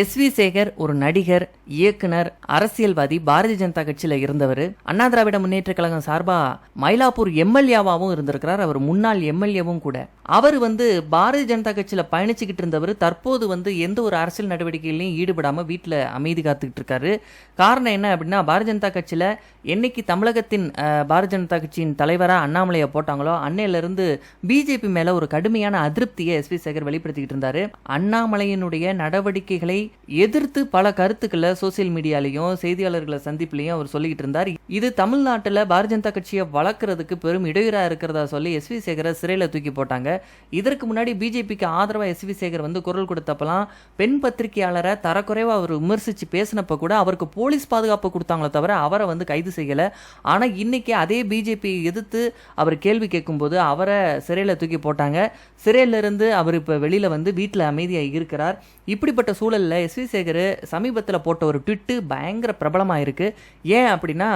S we Sekar ஒரு நடிகர் இயக்குனர் அரசியல்வாதி பாரதிய ஜனதா கட்சியில இருந்தவர். அண்ணா திராவிட முன்னேற்ற கழகம் சார்பா மயிலாப்பூர் எம்எல்ஏவாவும் இருந்திருக்கிறார். அவர் முன்னாள் எம்எல்ஏவும் கூட. அவர் வந்து பாரதிய ஜனதா கட்சியில் பயணிச்சுக்கிட்டு இருந்தவர் தற்போது வந்து எந்த ஒரு அரசியல் நடவடிக்கைகளையும் ஈடுபடாமல் வீட்டில் அமைதி காத்துக்கிட்டு இருக்காரு. காரணம் என்ன அப்படின்னா பாரதிய ஜனதா கட்சியில் என்னைக்கு தமிழகத்தின் பாரதிய ஜனதா கட்சியின் தலைவராக அண்ணாமலையை போட்டாங்களோ அன்னையிலேருந்து பிஜேபி மேலே ஒரு கடுமையான அதிருப்தியை எஸ்வி சேகர் வெளிப்படுத்திக்கிட்டு இருந்தார். அண்ணாமலையினுடைய நடவடிக்கைகளை எதிர்த்து பல கருத்துக்களை சோசியல் மீடியாலையும் செய்தியாளர்களை சந்திப்புலையும் அவர் சொல்லிக்கிட்டு இருந்தார். இது தமிழ்நாட்டில் பாரதிய ஜனதா கட்சியை வளர்க்குறதுக்கு பெரும் இடையூறாக இருக்கிறதா சொல்லி எஸ் வி சேகரை சிறையில் தூக்கி போட்டாங்க. இதற்கு முன்னாடி பிஜேபிக்கு ஆதரவாக எஸ் வி சேகர் வந்து குரல் கொடுத்தப்பலாம். பெண் பத்திரிகையாளரை தரக்குறைவா அவர் விமர்சித்து பேசினப்ப கூட அவருக்கு போலீஸ் பாதுகாப்பு கொடுத்தாங்களே தவிர அவரை வந்து கைது செய்யல. ஆனால் இன்னைக்கு அதே பிஜேபி எதிர்த்து அவர் கேள்வி கேட்கும்போது அவரை சிறையில் தூக்கி போட்டாங்க. சிறையிலிருந்து அவர் இப்போ வெளியில வந்து வீட்டில் அமைதியாக இருக்கிறார். இப்படிப்பட்ட சூழலில் எஸ் வி சேகர் சமீபத்தில் போட்ட ஒரு ட்விட்டு பயங்கர பிரபலமாக இருக்குது ஏன் அப்படின்னா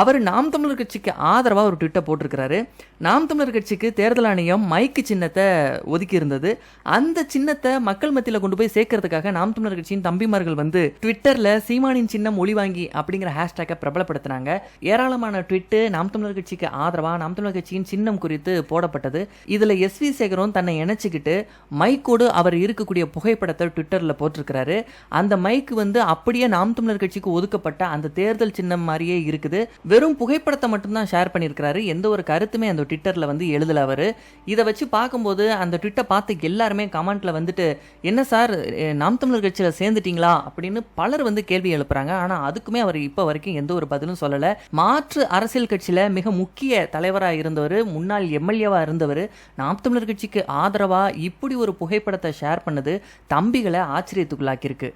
அவர் நாம் தமிழர் கட்சிக்கு ஆதரவாக ஒரு ட்விட்டை போட்டிருக்கிறாரு. நாம் தமிழர் கட்சிக்கு தேர்தல் ஆணையம் மைக்கு சின்ன சின்னத்தை ஒதுக்கி இருந்தது அந்த சின்னத்தை மக்கள் மத்தியில் கொண்டு போய் சேர்க்கறதுக்காக நாம் தமிழர் கட்சியின் தம்பிமார்கள் வந்து ட்விட்டர்ல சீமானின் சின்னம் ஒளிவாங்கி அப்படிங்கிற ஹேஷ்டேக்கை பிரபலப்படுத்தினாங்க. ஏராளமான ட்விட்டு நாம் தமிழர் கட்சிக்கு ஆதரவா நாம் தமிழர் கட்சியின் சின்னம் குறித்து போடப்பட்டது. இதுல எஸ் வி சேகரும் தன்னை இணைச்சிக்கிட்டு மைக்கோடு அவர் இருக்கக்கூடிய புகைப்படத்தை ட்விட்டர்ல போட்டிருக்கிறாரு. அந்த மைக் வந்து அப்படியே நாம் தமிழர் கட்சிக்கு ஒதுக்கப்பட்ட அந்த தேர்தல் சின்னம் மாதிரியே இருக்குது. வெறும் புகைப்படத்தை மட்டும்தான் ஷேர் பண்ணியிருக்கிறாரு. எந்த ஒரு கருத்துமே அந்த ட்விட்டர்ல வந்து எழுதல அவரு. இதை வச்சு பார்க்க பார்க்கும்போது அந்த ட்விட்டை பார்த்து எல்லாருமே கமெண்ட்டில் வந்துட்டு என்ன சார் நாம் தமிழர் கட்சியில் சேர்ந்துட்டீங்களா? அப்படின்னு பலர் வந்து கேள்வி எழுப்புறாங்க. ஆனால் அதுக்குமே அவர் இப்போ வரைக்கும் எந்த ஒரு பதிலும் சொல்லலை. மாற்று அரசியல் கட்சியில் மிக முக்கிய தலைவராக இருந்தவர் முன்னாள் எம்எல்ஏவாக இருந்தவர் நாம் தமிழர் கட்சிக்கு ஆதரவாக இப்படி ஒரு புகைப்படத்தை ஷேர் பண்ணது தம்பிகளை ஆச்சரியத்துக்குள்ளாக்கியிருக்கு.